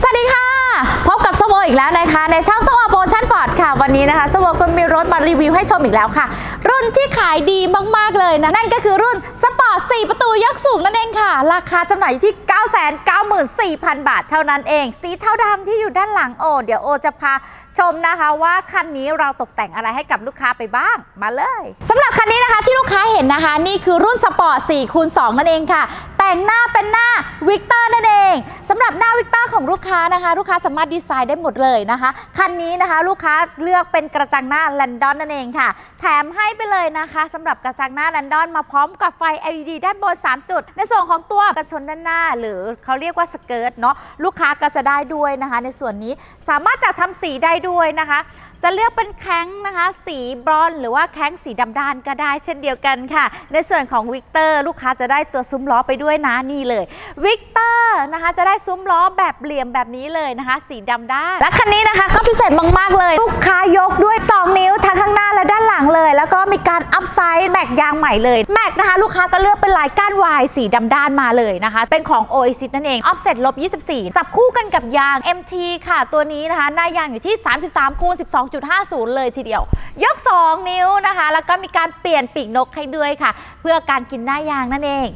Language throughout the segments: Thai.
สวัสดีค่ะ พบกับสโวอีกแล้วนะคะ ในช่องสโวโปรชั่นปอดค่ะ วันนี้นะคะสโวก็มีรถมารีวิวให้ชมอีกแล้วค่ะ รุ่นที่ขายดีมาก ๆ เลยนะ นั่นก็คือรุ่นสปอร์ต 4 ประตูยกสูงนั่นเองค่ะ ราคาจำหน่ายอยู่ที่ 994,000 บาทเท่านั้นเอง สีเทาดำที่อยู่ด้านหลังโอ เดี๋ยวโอจะพาชมนะคะว่าคันนี้เราตกแต่งอะไรให้กับลูกค้าไปบ้างมาเลยสำหรับคันนี้นะคะที่ลูกค้าเห็นนะคะ นี่คือรุ่นสปอร์ต4คูณ2นั่นเองค่ะ แต่งหน้าเป็นหน้าวิกเตอร์นั่นเองสำหรับหน้าวิกเตอร์ของลูกค้านะคะ ลูกค้าสามารถดีไซน์ได้หมดเลยนะคะ คันนี้นะคะ ลูกค้าเลือกเป็นกระจังหน้าแลนดอนนั่นเองค่ะ แถมให้ไปเลยนะคะสำหรับกระจังหน้าแลนดอนมาพร้อมกับไฟ LED ด้านบน 3 จุด ในส่วนของตัวกระชนด้านหน้า หรือเขาเรียกว่าสเกิร์ตเนาะลูกค้าก็จะได้ด้วยนะคะ ในส่วนนี้สามารถจะทำสีได้ด้วยนะคะ จะเลือกเป็นแข้งนะคะ สีบรอนซ์หรือว่าแข้งสีดำด้านก็ได้เช่นเดียวกันค่ะ ในส่วนของวิกเตอร์ลูกค้าจะได้ตัวซุ้มล้อไปด้วยนะนี่เลยวิกเตอร์นะคะจะได้ซุ้มล้อแบบเหลี่ยมแบบนี้เลยนะคะ สีดำด้านและคันนี้นะคะก็พิเศษมากๆเลย ลูกค้ายก อัพไซด์แม็กยางใหม่เลยแม็กนะคะลูกค้าก็เลือกเป็นลายก้านวายสีดำด้านมาเลยนะคะ เป็นของ Oasis นั่นเองออฟเซ็ตลบ24 จับคู่กันกับยาง MT ค่ะ ตัวนี้นะคะ หน้ายางอยู่ที่ 33คูณ12.50 เลยทีเดียว ยก 2 นิ้วนะคะ แล้วก็มีการเปลี่ยนปีกนกให้ด้วยค่ะ เพื่อการกินหน้ายางนั่นเอง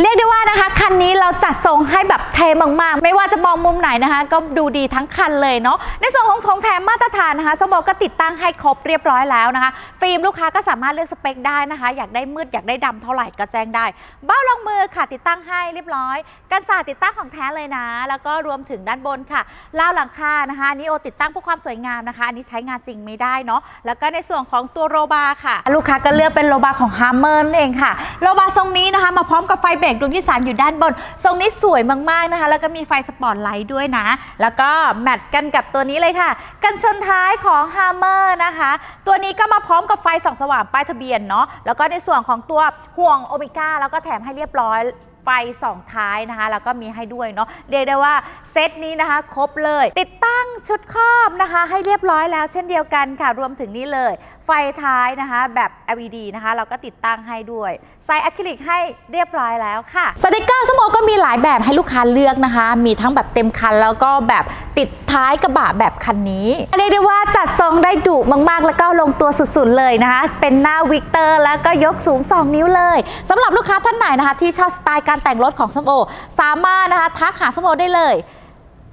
เรียกได้ว่านะคะ คันนี้เราจัดทรงให้แบบเทมากๆ ไม่ว่าจะมองมุมไหนนะคะ ก็ดูดีทั้งคันเลยเนาะในส่วนของของแถมมาตรฐานนะคะสมบอกก็ติดตั้งให้ครบเรียบร้อยแล้วนะคะ ฟิล์มลูกค้าก็สามารถเลือกสเปคได้นะคะ อยากได้มืดอยากได้ดำเท่าไหร่ก็แจ้งได้ เบ้ารองมือค่ะติดตั้งให้เรียบร้อยกันสาดติดตั้งของแท้เลยนะ แล้วก็รวมถึงด้านบนค่ะราวหลังคานะคะอันนี่โอติดตั้งเพื่อความสวยงามนะคะ อันนี้ใช้งานจริงไม่ได้เนาะแล้วก็ในส่วนของตัวโรบาร์ค่ะ ลูกค้าก็เลือกเป็นโรบาร์ของฮาร์เมอร์นั่นเองค่ะโรบาร์ทรงนี้นะคะ มาพร้อมกับไฟเบรกดวงที่ 3 อยู่ด้านบน ทรงนี้สวยมากๆนะคะ แล้วก็มีไฟสปอตไลท์ด้วยนะ แล้วก็แมทกันกับตัวนี้เลยค่ะ กันชนท้ายของ h a m m e r นะคะ ตัวนี้ก็มาพร้อมกับไฟส่องสว่างป้ายทะเบียนเนาะแล้วก็ในส่วนของตัวห่วงโอเมก้าแล้วก็แถมให้เรียบร้อย ไฟสองท้ายนะคะ แล้วก็มีให้ด้วยเนาะเรียกได้ว่าเซตนี้นะคะ ครบเลย ติดตั้งชุดครอบนะคะ ให้เรียบร้อยแล้วเช่นเดียวกันค่ะรวมถึงนี่เลย ไฟท้ายนะคะ แบบ LED นะคะ เราก็ติดตั้งให้ด้วยใส่อะคริลิกให้เรียบร้อยแล้วค่ะสติกเกอร์ชั่วโมงก็มีหลายแบบให้ลูกค้าเลือกนะคะ มีทั้งแบบเต็มคันแล้วก็แบบติดท้ายกระบะแบบคันนี้เรียกได้ว่าจัดทรงได้ดุมากๆ แล้วก็ลงตัวสุดๆเลยนะคะ เป็นหน้าวิกเตอร์แล้วก็ยกสูง 2 นิ้วเลยสำหรับลูกค้าท่านไหนนะคะ ที่ชอบสไตล์การแต่งรถของสมโอ สามารถนะคะทักหาสมโอได้เลย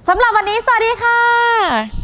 สำหรับวันนี้สวัสดีค่ะ